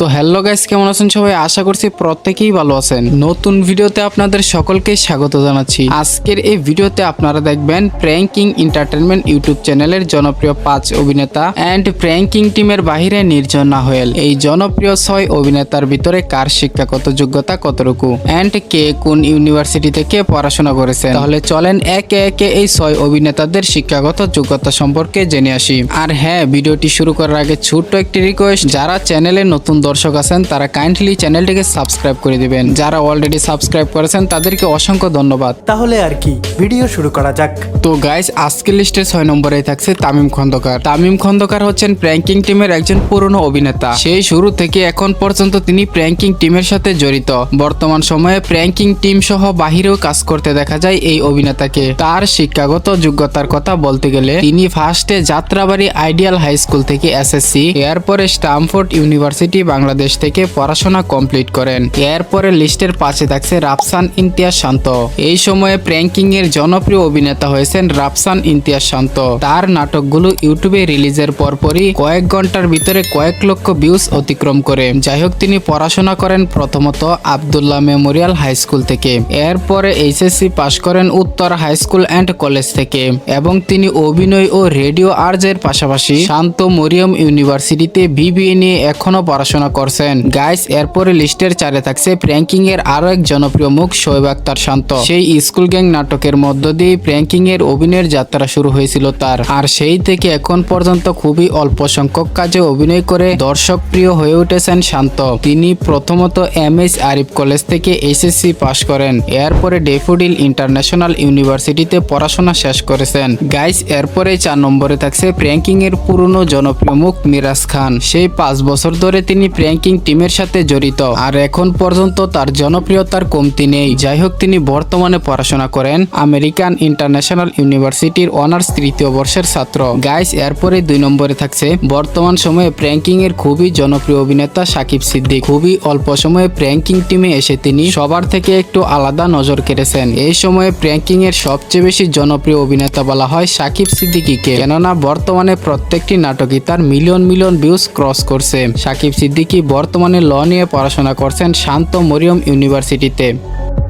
তো hello guys, কেমন আছেন সবাই? আশা করছি প্রত্যেকেই ভালো আছেন। নতুন ভিডিওতে আপনাদের সকলকে স্বাগত জানাচ্ছি। আজকের এই ভিডিওতে আপনারা দেখবেন প্র্যাঙ্কিং এন্টারটেনমেন্ট ইউটিউব চ্যানেলের জনপ্রিয় পাঁচ অভিনেতা অ্যান্ড প্র্যাঙ্কিং টিমের বাহিরে নির্জনা হোয়েল এই জনপ্রিয় ছয় অভিনেতার ভিতরে কার শিক্ষাগত যোগ্যতা কতটুকু? অ্যান্ড কে কোন ইউনিভার্সিটি থেকে পড়াশোনা করেছেন? তাহলে চলেন একে একে এই ছয় অভিনেতাদের শিক্ষাগত যোগ্যতা সম্পর্কে জেনে আসি। আর হ্যাঁ ভিডিওটি শুরু করার আগে ছোট্ট একটি রিকোয়েস্ট যারা চ্যানেলে নতুন দর্শক আছেন তারা কাইন্ডলি চ্যানেলটিকে সাবস্ক্রাইব করে দিবেন। যারা অলরেডি সাবস্ক্রাইব করেছেন তাদেরকে অসংখ্য ধন্যবাদ। তাহলে আর কি ভিডিও শুরু করা যাক। তো গাইস আজকের লিস্টে ছয় নম্বরে থাকছে তামিম খন্দকার। তামিম খন্দকার হচ্ছেন প্র্যাঙ্কিং টিমের একজন পুরনো অভিনেতা। সেই শুরু থেকে এখন পর্যন্ত তিনি প্র্যাঙ্কিং টিমের সাথে জড়িত। বর্তমান সময়ে প্র্যাঙ্কিং টিম সহ বাহিরেও কাজ করতে দেখা যায় এই অভিনেতাকে। তার শিক্ষাগত যোগ্যতার কথা বলতে গেলে তিনি ফার্স্টে যাত্রাবাড়ি আইডিয়াল হাই স্কুল থেকে এসএসসি এরপরে স্টামফোর্ড ইউনিভার্সিটি বাংলাদেশ থেকে পড়াশোনা কমপ্লিট করেন। এরপরে লিস্টের পাশে থাকছে রাফসান ইমতিয়াজ শান্ত। এই সময়ে প্র্যাঙ্কিং এর জনপ্রিয় অভিনেতা হয়েছেন রাফসান ইমতিয়াজ শান্ত। তার নাটকগুলো ইউটিউবে রিলিজের পরপরই কয়েক ঘণ্টার ভিতরে কয়েক লক্ষ ভিউজ অতিক্রম করে। যাই হোক, তিনি পড়াশোনা করেন প্রথমত আবদুল্লাহ মেমোরিয়াল হাই স্কুল থেকে। এরপরে এইচএসসি পাশ করেন উত্তর হাই স্কুল অ্যান্ড কলেজ থেকে। এবং তিনি অভিনয় ও রেডিও আর্জের পাশাপাশি শান্ত মরিয়ম ইউনিভার্সিটিতে বিবিএ নিয়ে এখনও পড়াশোনা করছেন। গাইস এরপরে লিস্টের চারে থাকছে প্র্যাঙ্কিং এর আরও এক জনপ্রিয় মুখ শোয়েব আক্তার শান্ত। সেই স্কুল গ্যাং নাটকের মধ্য দিয়ে প্র্যাঙ্কিং এর অভিনয়ের যাত্রা শুরু হয়েছিল তার। আর সেই থেকে এখন পর্যন্ত খুবই অল্প সংখ্যক কাজে অভিনয় করে দর্শক প্রিয় হয়ে উঠেছেন শান্ত। তিনি প্রথমত এম এস আরিফ কলেজ থেকে এইচএসসি পাশ করেন। এরপরে ডেফোডিল ইন্টারন্যাশনাল ইউনিভার্সিটিতে পড়াশোনা শেষ করেছেন। গাইস, এরপরে চার নম্বরে থাকছে প্র্যাঙ্কিং এর পুরনো জনপ্রিয় মুখ মিরাজ খান। সেই পাঁচ বছর ধরে তিনি প্র্যাঙ্কিং টিমের সাথে জড়িত। আর এখন পর্যন্ত তার জনপ্রিয়তার কমতি নেই। যাই হোক তিনি বর্তমানে পড়াশোনা করেন আমেরিকান ইন্টারন্যাশনাল ইউনিভার্সিটির অনার্স তৃতীয় বর্ষের ছাত্র। গাইস, এরপরে দুই নম্বরে থাকছে বর্তমান সময়ে প্র্যাঙ্কিং এর খুবই জনপ্রিয় অভিনেতা সাকিব সিদ্দিক। খুবই অল্প সময়ে প্র্যাঙ্কিং টিমে এসে তিনি সবার থেকে একটু আলাদা নজর কেড়েছেন। এই সময়ে প্র্যাঙ্কিং এর সবচেয়ে বেশি জনপ্রিয় অভিনেতা বলা হয় সাকিব সিদ্দিকীকে। কেননা, বর্তমানে প্রত্যেকটি নাটকই তার মিলিয়ন মিলিয়ন ভিউজ ক্রস করছে। সাকিব সিদ্দিকী বর্তমানে ল নিয়ে পড়াশোনা করছেন শান্ত মরিয়ম ইউনিভার্সিটিতে।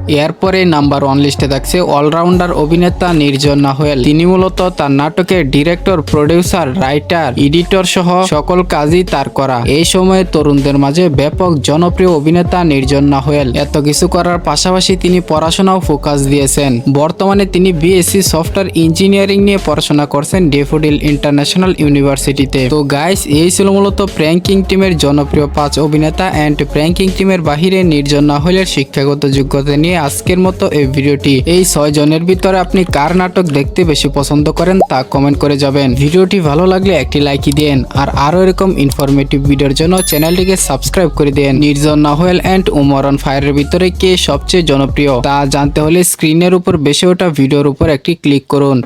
এরপরে নাম্বার ওয়ান লিস্টে থাকছে অলরাউন্ডার অভিনেতা নির্জন নাহয়েল। তিনি মূলত তার নাটকের ডিরেক্টর, প্রডিউসার, রাইটার, এডিটর সহ সকল কাজই তার করা। এই সময়ে তরুণদের মাঝে ব্যাপক জনপ্রিয় অভিনেতা নির্জন নাহয়েল। এত কিছু করার পাশাপাশি তিনি পড়াশোনাও ফোকাস দিয়েছেন। বর্তমানে তিনি বিএসসি সফটওয়্যার ইঞ্জিনিয়ারিং নিয়ে পড়াশোনা করছেন ডেফোডিল ইন্টারন্যাশনাল ইউনিভার্সিটিতে তো গাইস এই ছিল মূলত প্র্যাঙ্কিং টিমের জনপ্রিয় পাঁচ অভিনেতা অ্যান্ড প্র্যাঙ্কিং টিমের বাহিরে নির্জন নাহলের শিক্ষাগত যোগ্যতা নিয়ে আজকের মতো এই ভিডিওটি। এই ছয় জনের ভিতরে আপনি কার নাটক দেখতে বেশি পছন্দ করেন তা কমেন্ট করে যাবেন। ভিডিওটি ভালো লাগলে একটি লাইকই দেন আর আরও এরকম ইনফরমেটিভ ভিডিওর জন্য চ্যানেলটিকে সাবস্ক্রাইব করে দেন নির্জন নাহয়েল অ্যান্ড উমরন ফায়ারের ভিতরে কে সবচেয়ে জনপ্রিয় তা জানতে হলে স্ক্রিনের উপর বেশি ওটা ভিডিওর উপর একটি ক্লিক করুন।